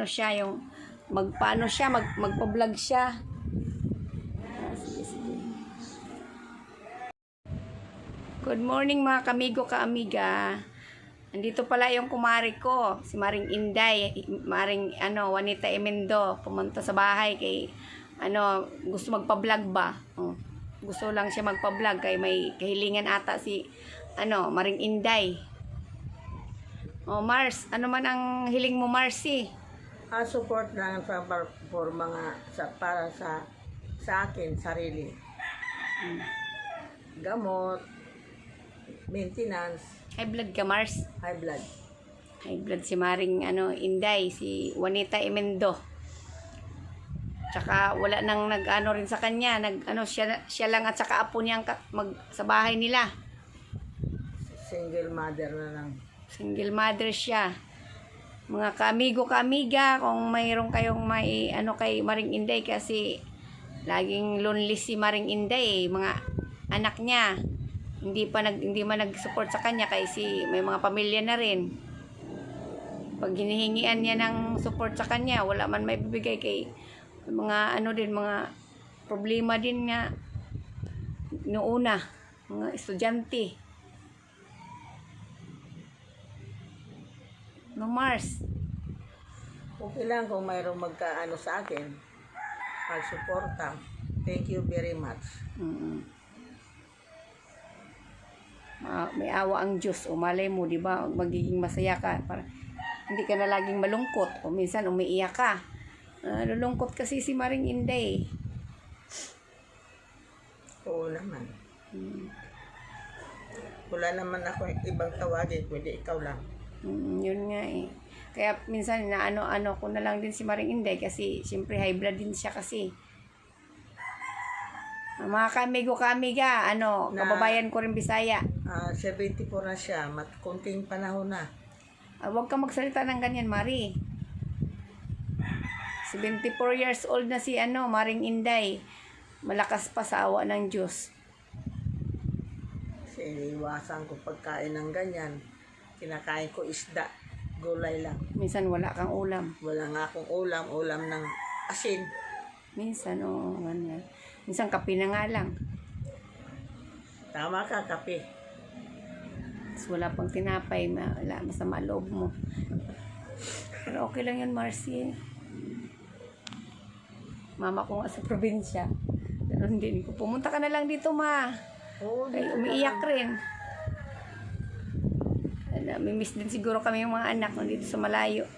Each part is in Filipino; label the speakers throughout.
Speaker 1: ano siya, yung magpaano siya, mag, magpa-vlog siya. Good morning mga kamigo ka-amiga. Andito pala yung kumari ko, si Maring Inday, Maring ano, Juanita Emendo, pumunta sa bahay kay ano, gusto magpa-vlog ba? Oh, gusto lang siya magpa-vlog kay may kahilingan ata si ano, Maring Inday. Oh, Mars, ano man ang hiling mo, Marcy?
Speaker 2: Ah, support lang sa for, for mga sa, para sa sa akin sarili. Gamot, maintenance,
Speaker 1: High blood ka, Mars?
Speaker 2: high blood.
Speaker 1: High blood si Maring ano, Inday, si Juanita Emendo. Tsaka wala nang nag-ano rin sa kanya, nag ano siya siya lang at saka apo niyang mag sa bahay nila.
Speaker 2: Single mother na lang.
Speaker 1: Single mother siya. Mga kaamigo kaamiga, kung mayroon kayong may ano kay Maring Inday kasi laging lonely si Maring Inday, eh, mga anak niya. Hindi pa nag hindi man nag-support sa kanya kasi may mga pamilya na rin. Pag hinihingian niya ng support sa kanya, wala man may bibigay kay mga ano din mga problema din nga noona mga estudyante. No Mars.
Speaker 2: Okay lang kung mayroong magkaano sa akin. Pagsuporta. Thank you very much.
Speaker 1: Mm. Ma- may awa ang Diyos. O malay mo, di ba? Magiging masaya ka. Para hindi ka na laging malungkot. O minsan umiiyak ka. Ah, lulungkot kasi si Maring Inday.
Speaker 2: Oo naman.
Speaker 1: Mm.
Speaker 2: Wala naman ako ibang tawagin, kundi ikaw lang.
Speaker 1: Mm, yun nga eh. Kaya minsan na ano-ano ko na lang din si Maring Inday kasi siyempre high blood din siya kasi. Ah, Mga kamigo kamiga, ano,
Speaker 2: Na-
Speaker 1: kababayan ko rin Bisaya.
Speaker 2: Ah, 74 na siya, mat kunting panahon na.
Speaker 1: Ah, huwag ka magsalita ng ganyan, Mari. 74 years old na si ano, Maring Inday. Malakas pa sa awa ng Diyos.
Speaker 2: Kasi iniiwasan ko pagkain ng ganyan. Kinakain ko isda, gulay lang.
Speaker 1: Minsan wala kang ulam.
Speaker 2: Wala nga akong ulam, ulam ng asin.
Speaker 1: Minsan, oo, ganyan. Minsan kape na nga lang.
Speaker 2: Tama ka, kape.
Speaker 1: Tapos wala pang tinapay, ma- wala, masama loob mo. Pero okay lang yun, Marcy. Mama ko nga sa probinsya. Ganun din ko. Pumunta ka na lang dito, ma.
Speaker 2: Oo,
Speaker 1: Ay, umiiyak rin. Namimiss din siguro kami yung mga anak nung dito sa malayo.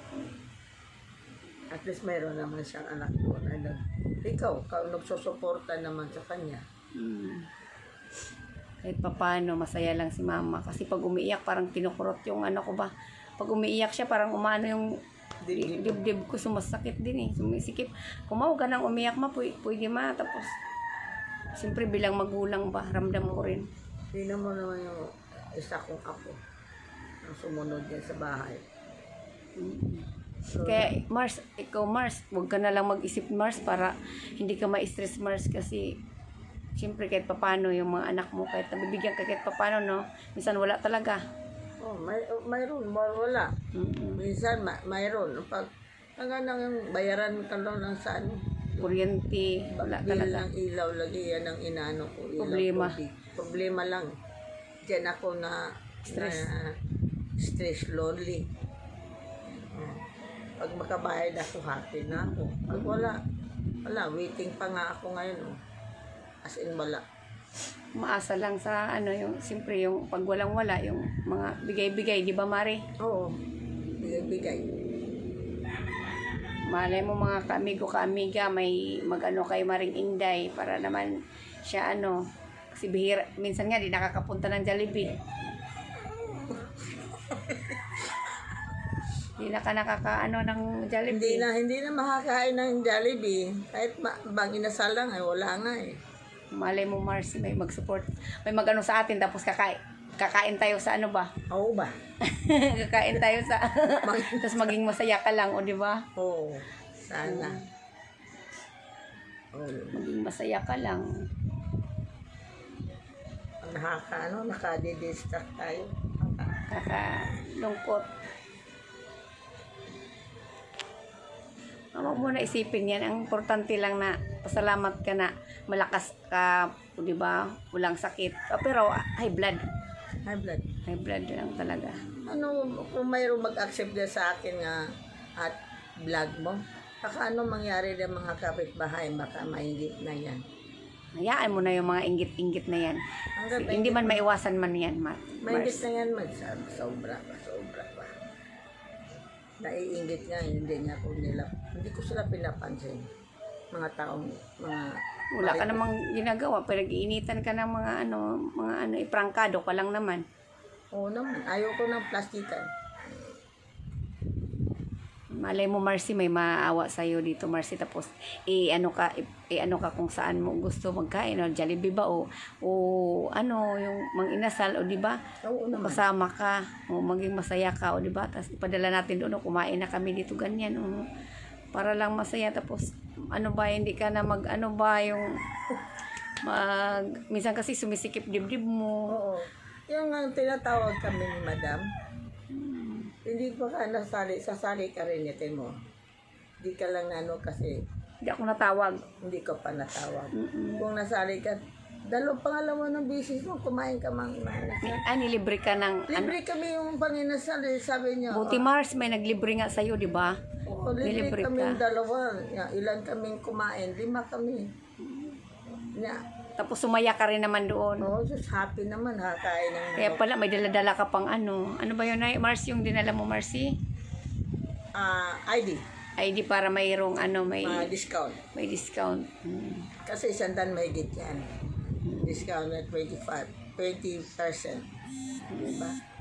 Speaker 2: At least mayroon naman siyang anak ko na nag... Ikaw, ikaw nagsusuporta naman sa kanya.
Speaker 1: Hmm. Kahit papano, masaya lang si mama. Kasi pag umiiyak, parang kinukurot yung ano ko ba. Pag umiiyak siya, parang umano yung
Speaker 2: Dibdib.
Speaker 1: dibdib ko sumasakit din eh. Sumisikip. Kumaw ka nang umiyak ma, pwede, pwede ma. Tapos, siyempre bilang magulang ba, ramdam ko rin.
Speaker 2: Tingnan mo naman yung isa kong apo. Sumunod yan sa bahay. So,
Speaker 1: Kaya Mars, ikaw Mars, huwag ka na lang mag-isip Mars para hindi ka ma-stress Mars kasi siyempre kahit papano yung mga anak mo kahit nabibigyan ka kahit papano no, minsan wala talaga.
Speaker 2: oh, may, oh, mayroon, wa- wala.
Speaker 1: Mm-mm.
Speaker 2: Minsan, ma- mayroon. Pag, ang yung bayaran ka lang ng sa ano,
Speaker 1: Kuryente, wala
Speaker 2: Bill
Speaker 1: talaga.
Speaker 2: ng ilaw lagi yan ang inaano ko. Ilaw,
Speaker 1: Problema.
Speaker 2: tubig. Problema lang. Diyan ako na
Speaker 1: Stress.
Speaker 2: na stress, lonely. Oh. Pag makabayad ako, happy na ako. Pag wala, wala, waiting pa nga ako ngayon. Oh. As in, wala.
Speaker 1: Maasa lang sa ano yung siyempre yung pag walang wala yung mga bigay-bigay, di ba Mari?
Speaker 2: Oo, bigay-bigay.
Speaker 1: Malay mo mga kaamigo kaamiga may magano kay Maring Inday para naman siya ano kasi bihira minsan nga di nakakapunta ng Jollibee. Di na ka nakakaano ng
Speaker 2: Hindi
Speaker 1: Jollibee.
Speaker 2: na, hindi na makakain ng Jollibee. Kahit ma- bang inasal lang, ay wala nga eh.
Speaker 1: Malay mo Mars may mag-support, may magano sa atin tapos kakain kakain tayo sa ano ba?
Speaker 2: Oo ba?
Speaker 1: kakain tayo sa tapos maging masaya ka lang o di ba?
Speaker 2: Oo, sana. Oo.
Speaker 1: Maging masaya ka lang.
Speaker 2: Nakaka, ano, nakadidistract tayo.
Speaker 1: Kakalungkot. Huwag mo na isipin yan. Ang importante lang na pasalamat ka na malakas ka, di ba? Walang sakit. Ah, pero high blood.
Speaker 2: High blood.
Speaker 1: High blood lang talaga.
Speaker 2: Ano, kung mayroong mag-accept na sa akin nga at vlog mo, baka ano mangyari ng mga kapitbahay, baka maingit na yan.
Speaker 1: Hayaan mo na yung mga inggit-inggit na yan.
Speaker 2: Hanggang
Speaker 1: Hindi man maiwasan man yan, Mar.
Speaker 2: Maingit na yan, man. Sobra sobra. Naiingit nga, hindi nga ko nila, hindi ko sila pinapansin. Mga taong, mga...
Speaker 1: Wala ka namang ginagawa. Pinag-iinitan ka ng mga ano, mga ano, iprangkado ka lang naman.
Speaker 2: Oo naman, ayaw ko ng plastikan.
Speaker 1: Malay mo, Marcy, may maawa sa'yo dito, Marcy. Tapos, i-ano ka, i- i-ano ka kung saan mo gusto magkain. O, Jollibee ba? O, o ano, yung mang inasal, o di ba?
Speaker 2: Oo naman.
Speaker 1: Kasama ka, o maging masaya ka, o di ba? Tapos, ipadala natin doon, o kumain na kami dito, ganyan, o. Para lang masaya. Tapos, ano ba, hindi ka na mag, ano ba, yung, mag, minsan kasi sumisikip dibdib mo.
Speaker 2: Oo. Yung ang tinatawag kami ni Madam, hindi pa ka nasali, sasali ka rin ito mo. Hindi ka lang ano kasi,
Speaker 1: Hindi ako natawag.
Speaker 2: hindi ka pa natawag.
Speaker 1: Mm-mm.
Speaker 2: Kung nasali ka, dalawang pangalawa ng bisis mo, kumain ka mang inasal.
Speaker 1: Ah, nilibre ka ng, ano,
Speaker 2: Libre kami yung panginasal, eh, sabi niya.
Speaker 1: Buti Mars, may naglibre nga sa'yo, di ba?
Speaker 2: Oh, libre
Speaker 1: Nilibre
Speaker 2: kami
Speaker 1: ka.
Speaker 2: dalawa. Ya, ilan kaming kumain? Lima kami. Ya,
Speaker 1: Tapos sumaya ka rin naman doon.
Speaker 2: oh, just happy naman ha, kain ng
Speaker 1: Kaya pala, may dala-dala ka pang ano. Ano ba yun, Nay? Mars, yung dinala mo, Marcy?
Speaker 2: ah ID,
Speaker 1: ID para mayroong ano, may,
Speaker 2: mga discount.
Speaker 1: may discount. Hmm.
Speaker 2: Kasi isang dan may git yan. Discount na 25, 20%. Diba?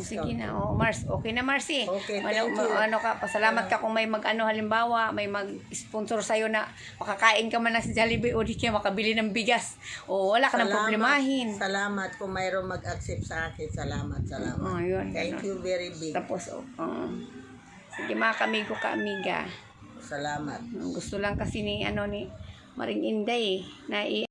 Speaker 1: Sige na. O, Mars, okay na, Marcy.
Speaker 2: Okay,
Speaker 1: ano,
Speaker 2: thank you.
Speaker 1: ano ka, pasalamat ka kung may mag-ano, halimbawa, may mag-sponsor sa'yo na makakain ka man na sa Jollibee o di kaya makabili ng bigas. O, wala ka nang problemahin.
Speaker 2: Salamat kung mayroong mag-accept sa akin. Salamat, salamat.
Speaker 1: Oh, yun.
Speaker 2: Thank
Speaker 1: ganun.
Speaker 2: you very big.
Speaker 1: Tapos, oh, uh, sige mga kamigo ka, amiga.
Speaker 2: Salamat.
Speaker 1: Gusto lang kasi ni, ano, ni Maring Inday, na i-